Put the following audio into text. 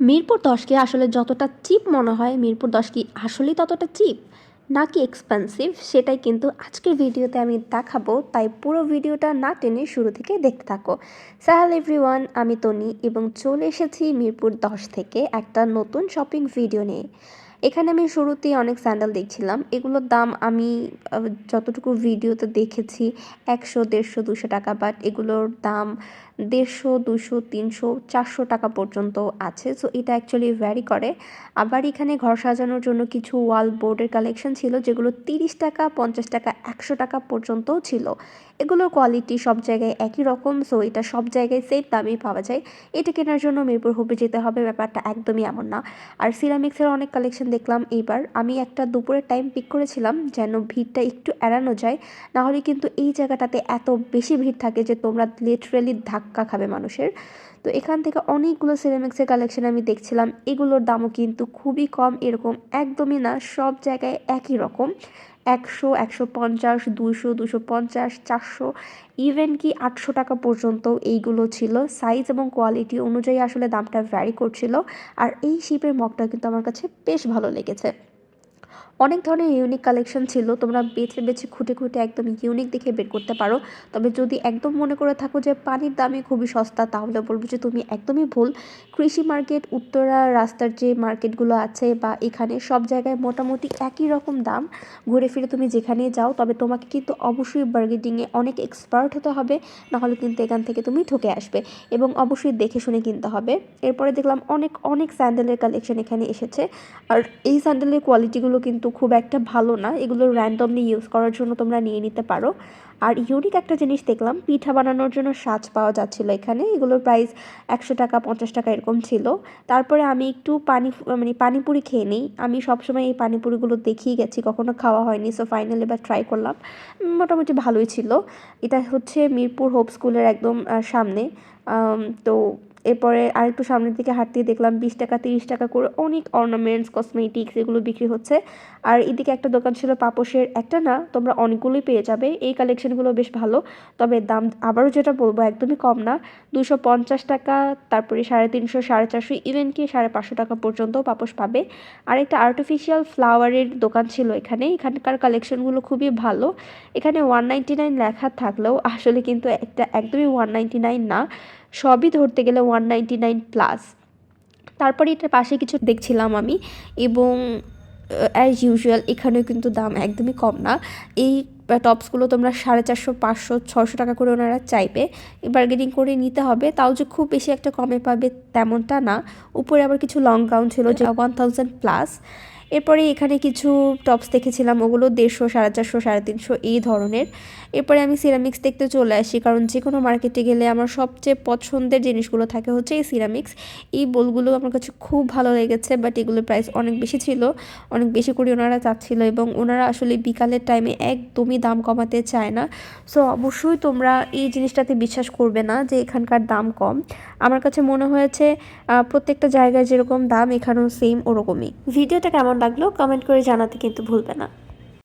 মিরপুর দশকে আসলে যতটা চিপ মনে হয়, মিরপুর দশ কি আসলে ততটা চিপ নাকি এক্সপেন্সিভ সেটাই কিন্তু আজকের ভিডিওতে আমি দেখাবো। তাই পুরো ভিডিওটা না টেনে শুরু থেকে দেখতে থাকো। সাহাল এভরিওয়ান আমি তনি এবং চলে এসেছি মিরপুর দশ থেকে একটা নতুন শপিং ভিডিও নিয়ে। এখানে আমি শুরুতেই অনেক স্যান্ডেল দেখছিলাম। এগুলোর দাম আমি যতটুকু ভিডিওতে দেখেছি, একশো, দেড়শো, দুশো টাকা। বাট এগুলোর দাম দেড়শো, দুশো, তিনশো, চারশো টাকা পর্যন্ত আছে। সো এটা অ্যাকচুয়ালি ভ্যারি করে। আবার এখানে ঘর সাজানোর জন্য কিছু ওয়াল বোর্ডের কালেকশন ছিল, যেগুলো তিরিশ টাকা, পঞ্চাশ টাকা, একশো টাকা পর্যন্তও ছিল। এগুলোর কোয়ালিটি সব জায়গায় একই রকম সো এটা সব জায়গায় সেম দামেই পাওয়া যায়। এটা কেনার জন্য মিরপুর হুবে যেতে হবে, ব্যাপারটা একদমই এমন না। আর সিরামিক্সের অনেক কালেকশন দেখলাম এইবার। আমি একটা দুপুরের টাইম পিক করেছিলাম, যেন ভিড়টা একটু এড়ানো যায়। নাহলে কিন্তু এই জায়গাটাতে এত বেশি ভিড় থাকে যে তোমরা লিটারেলি ধাক্কা খাবে মানুষের। তো এখান থেকে অনেকগুলো সিরামিক্সের কালেকশন আমি দেখছিলাম। এগুলোর দামও কিন্তু খুবই কম, এরকম একদমই না, সব জায়গায় একই রকম। একশো একশো পঞ্চাশ দুশো দুশো পঞ্চাশ, চারশো ইভেন কি আটশো টাকা পর্যন্ত এইগুলো ছিল। সাইজ এবং কোয়ালিটি অনুযায়ী আসলে দামটা ভ্যারি করছিল। আর এই শিপের মগটা কিন্তু আমার কাছে বেশ ভালো লেগেছে। অনেক ধরনের ইউনিক কালেকশন ছিল। তোমরা বেছে বেছে, খুঁটে খুঁটে একদম ইউনিক দেখে বের করতে পারো। তবে যদি একদম মনে করে থাকো যে পানির দামই খুবই সস্তা, তাহলে বলব যে তুমি একদমই ভুল। কৃষি মার্কেট উত্তরা রাস্তার যে মার্কেটগুলো আছে বা এখানে সব জায়গায় মোটামুটি একই রকম দাম। ঘুরে ফিরে তুমি যেখানেই যাও, তবে তোমাকে কিন্তু অবশ্যই বার্গেটিংয়ে অনেক এক্সপার্ট হতে হবে, নাহলে কিন্তু এখান থেকে তুমি ঠকে আসবে এবং অবশ্যই দেখে শুনে কিনতে হবে। এরপরে দেখলাম অনেক অনেক স্যান্ডেলের কালেকশন এখানে এসেছে। আর এই স্যান্ডেলের কোয়ালিটিগুলো কিন্তু খুব একটা ভালো না। এগুলো র্যান্ডমলি ইউজ করার জন্য তোমরা নিয়ে নিতে পারো। আর ইউনিক একটা জিনিস দেখলাম, পিঠা বানানোর জন্য সাজ পাওয়া যাচ্ছিল এখানে, এগুলোর প্রাইস একশো টাকা, পঞ্চাশ টাকা এরকম ছিল। তারপরে আমি একটু পানি মানে পানিপুরি খেয়ে নিই। আমি সবসময় এই পানিপুরিগুলো দেখিয়ে গেছি, কখনো খাওয়া হয়নি সো ফাইনালি এবার ট্রাই করলাম। মোটামুটি ভালোই ছিল। এটা হচ্ছে মিরপুর হোপ স্কুলের একদম সামনে। তো এরপরে আরেকটু সামনের দিকে হাঁটতে দেখলাম বিশ টাকা, তিরিশ টাকা করে অনেক অর্নামেন্টস কসমেটিক্স এগুলো বিক্রি হচ্ছে। আর এদিকে একটা দোকান ছিল পাপোশের, একটা না, তোমরা অনেকগুলোই পেয়ে যাবে। এই কালেকশনগুলো বেশ ভালো। তবে দাম আবারও যেটা বলব একদমই কম না। দুশো পঞ্চাশ টাকা, তারপরে সাড়ে তিনশো, সাড়ে চারশো ইভেন কি সাড়ে পাঁচশো টাকা পর্যন্ত পাপোশ পাবে। আর একটা আর্টিফিশিয়াল ফ্লাওয়ারের দোকান ছিল এখানে। এখানকার কালেকশনগুলো খুবই ভালো। এখানে ওয়ান নাইনটি নাইন লেখা থাকলেও আসলে কিন্তু একটা একদমই ওয়ান নাইনটি নাইন না। সবই ধরতে গেলে ওয়ান নাইনটি নাইন প্লাস তারপরে এটার পাশে কিছু দেখছিলাম আমি। এবং অ্যাজ ইউজুয়াল এখানেও কিন্তু দাম একদমই কম না। এই টপসগুলো তোমরা সাড়ে চারশো, পাঁচশো ছশো টাকা করে ওনারা চাইবে। বার্গেনিং করে নিতে হবে। তাও যে খুব বেশি একটা কমে পাবে তেমনটা না। উপরে আবার কিছু লং গাউন ছিল যে ওয়ান থাউজেন্ড প্লাস এরপরে এখানে কিছু টপস দেখেছিলাম, ওগুলো দেড়শো, সাড়ে চারশো, সাড়ে তিনশো, এই ধরনের। এরপরে আমি সিরামিক্স দেখতে চলে আসি, কারণ যে কোনো মার্কেটে গেলে আমার সবচেয়ে পছন্দের জিনিসগুলো থাকে হচ্ছে এই সিরামিক্স এই বোলগুলো আমার কাছে খুব ভালো লেগেছে বাট এগুলোর প্রাইস অনেক বেশি ছিল, অনেক বেশি করে ওনারা চাচ্ছিল এবং ওনারা আসলে বিকালের টাইমে একদমই দাম কমাতে চায় না। সো অবশ্যই তোমরা এই জিনিসটাতে বিশ্বাস করবে না যে এখানকার দাম কম। আমার কাছে মনে হয়েছে প্রত্যেকটা জায়গায় যেরকম দাম, এখানেও সেম ওরকমই। ভিডিওটা কেমন লাগল কমেন্ট করে জানাতে কিন্তু ভুলবে না।